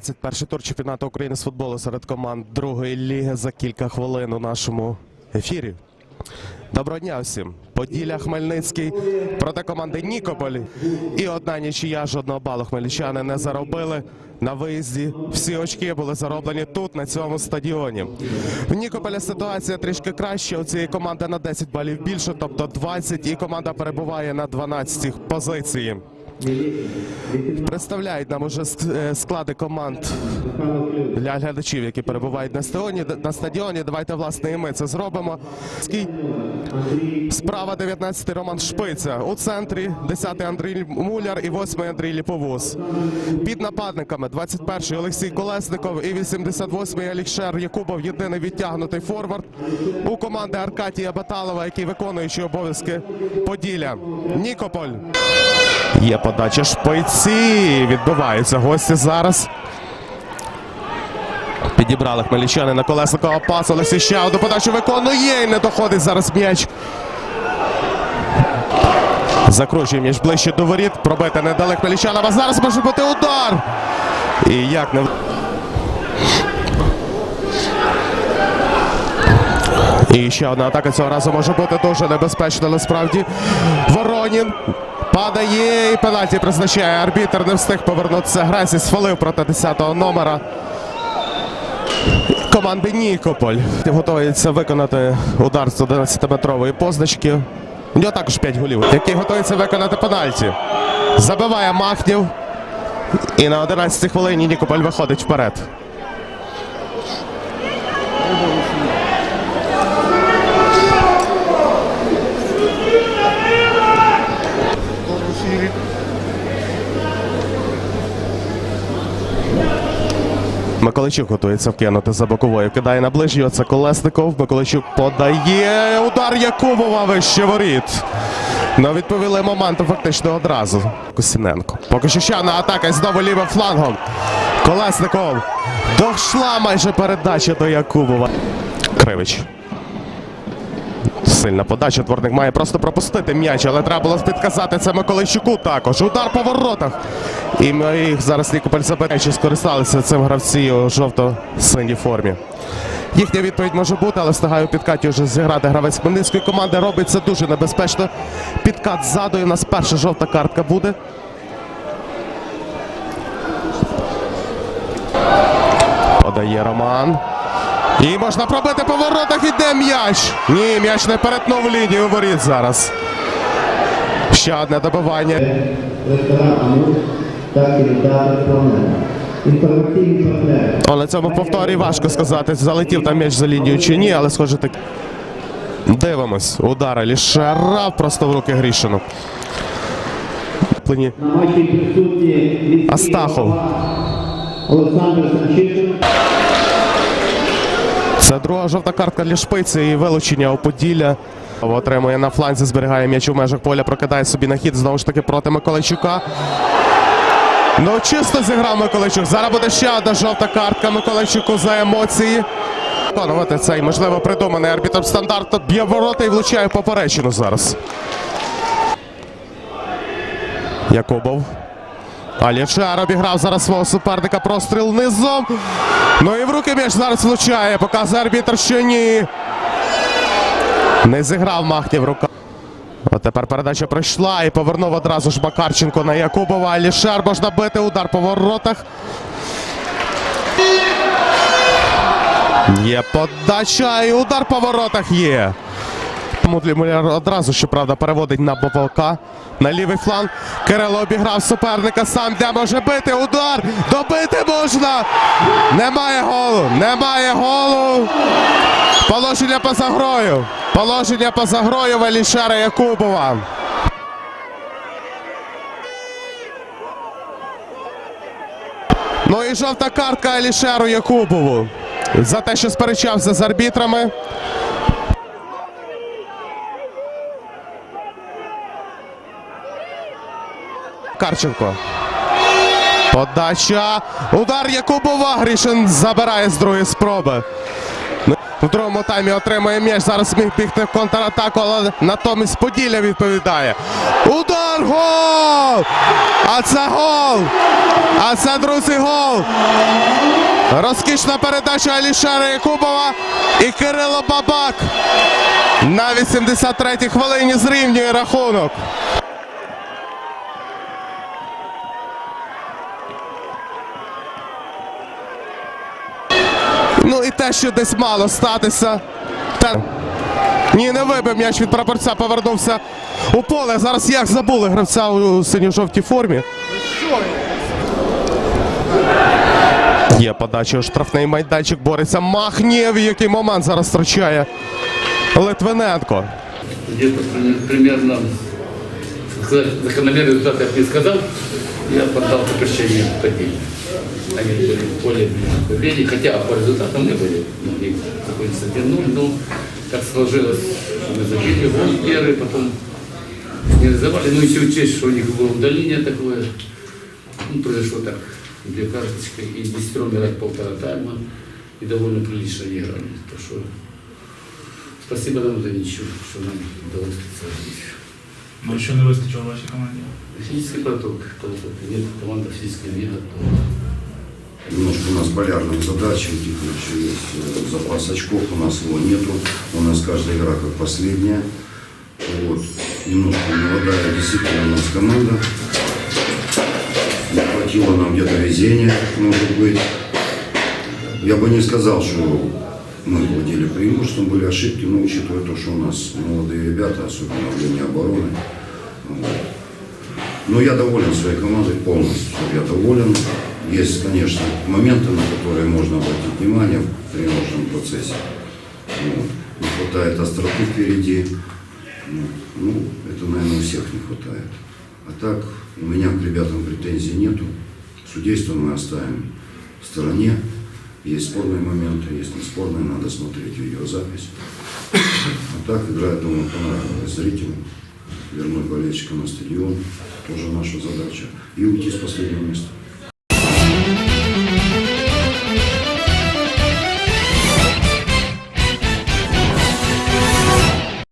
21 тур чемпіонату України з футболу серед команд другої ліги за кілька хвилин у нашому ефірі. Доброго дня всім. Поділля Хмельницький проти команди Нікополь. І одна нічия жодного балу хмельничани не заробили. На виїзді всі очки були зароблені тут, на цьому стадіоні. В Нікополя ситуація трішки краща. У цієї команди на 10 балів більше, тобто 20, і команда перебуває на 12 позиції. Представляють нам уже е, склади команд для глядачів, які перебувають на стадіоні. На стадіоні. Давайте власне і ми це зробимо. Справа 19 Роман Шпиця. У центрі 10-й Андрій Муляр і 8-й Андрій Ліповоз. Під нападниками 21-й Олексій Колесников і 88-й Алікшер Якубов. Єдиний відтягнутий форвард. У команди Аркадія Баталова, який виконуючий обов'язки Поділля. Нікополь. Є подача шпиці. Відбиваються гості зараз. Підібрали хмельничани на колесникова пас. Олексій ще одну подачу виконує і не доходить зараз м'яч. Закручує м'яч ближче до воріт. Пробити не дали хмельничанам. А зараз може бути удар. І як не. І ще одна атака цього разу може бути дуже небезпечна насправді. Воронін падає і пенальті призначає. Арбітер не встиг повернутися. Гресі сфалив проти 10-го номера команди Нікополь. Готується виконати удар з 11-метрової позначки. У нього також 5 голів, який готується виконати пенальті. Забиває Махнів. І на 11-й хвилині Нікополь виходить вперед. Миколайчук готується вкинути за боковою. Кидає на ближню. Це Колесников. Миколайчук подає. Удар Якубова вище воріт. Ну, відповіли моменту фактично одразу. Косіненко. Поки що ще одна атака знову лівим флангом. Колесников. Дошла майже передача до Якубова. Кривич. Сильна подача. Дворник має просто пропустити м'яч, але треба було підказати це Миколайчуку також. Удар по воротах. І ми зараз Нікополь забере, чи скористалися цим гравці у жовто-синій формі. Їхня відповідь може бути, але встигаю в підкаті вже зіграти гравець Хмельницької команди. Робить це дуже небезпечно. Підкат ззаду і у нас перша жовта картка буде. Подає Роман. І можна пробити по воротах. Іде м'яч. Ні, м'яч не перетнув лінію воріт зараз. Ще одне добивання. на цьому повторі важко сказати, залетів там м'яч за лінію чи ні, але схоже так. Дивимось. Удар Алішера просто в руки Грішину. Астахов. Олександр Санчишин. Це друга жовта картка для шпиці і вилучення у Поділля. Отримує на фланзі, зберігає м'яч у межах поля, прокидає собі на хід знову ж таки проти Миколайчука. Ну, чисто зіграв Миколайчук. Зараз буде ще одна жовта картка Миколайчуку за емоції. Виконувати цей, можливо, придуманий арбітром стандарт. Б'є ворота і влучає поперечину зараз. Якубов. Алічар обіграв зараз свого суперника. Простріл низом. Ну і в руки м'яч зараз влучає. Показує арбітр, що ні. Не зіграв Махнів рука. От тепер передача пройшла і повернув одразу ж Макарченко на Якубова. Алішер можна бити удар по воротах. Є подача і удар по воротах є. Муляр одразу, щоправда, переводить на Пополка. На лівий фланг. Кирило обіграв суперника сам, де може бити удар. Добити можна. Немає голу. Немає голу. Положення поза грою. Положення поза грою Валішара Якубова. Ну і жовта картка Алішеру Якубову. За те, що сперечався з арбітрами. Карченко. Подача. Удар Якубова. Грішин забирає з другої спроби. Ну, в другому таймі отримує м'яч. Зараз міг бігти в контратаку, але натомість Поділля відповідає. Удар! Гол! А це гол! А це, друзі, гол! Розкішна передача Алішера Якубова і Кирило Бабак. На 83-й хвилині зрівнює рахунок. Ну і те, що десь мало статися. Та... Ні, не вибив м'яч від прапорця, повернувся у поле. Зараз як забули гравця у синьо-жовтій формі. Є подача у штрафний майданчик, бореться Махнєв, який момент зараз втрачає Литвиненко. при- примерно сказать, результат я бы не сказал, я поддал запрещение ходить. Они были более увереннее, хотя по результатам мы были, ну, находится 1-0, но так сложилось, мы забили гол первый, потом не реализовали, ну еще учесть, что у них было удаление такое, ну, произошло так, две карточки, и 10 играть полтора тайма, и довольно прилично играли, то что Спасибо нам за ничего, что нам удалось сохранить. Ну, що не вистачило вашій команді? Физический поток, что нет, команда физически не готова. Немножко у нас полярная задача, у Тихона еще есть э, запас очков, у нас его нету, у нас каждая игра как последняя. Вот. Немножко молодая действительно у нас команда. Не хватило нам где-то везения, может быть. Я бы не сказал, что мы владели преимуществом, были ошибки, но учитывая то, что у нас молодые ребята, особенно в линии обороны, но я доволен своей командой полностью. Я доволен. Есть, конечно, моменты, на которые можно обратить внимание в тренировочном процессе. Вот. Не хватает остроты впереди. Ну, это, наверное, у всех не хватает. А так, у меня к ребятам претензий нету. Судейство мы оставим в стороне. Есть спорные моменты, есть неспорные, надо смотреть видеозапись. А так, игра, я думаю, понравилась зрителям. Вернуть болельщика на стадион, тоже наша задача. И уйти с последнего места.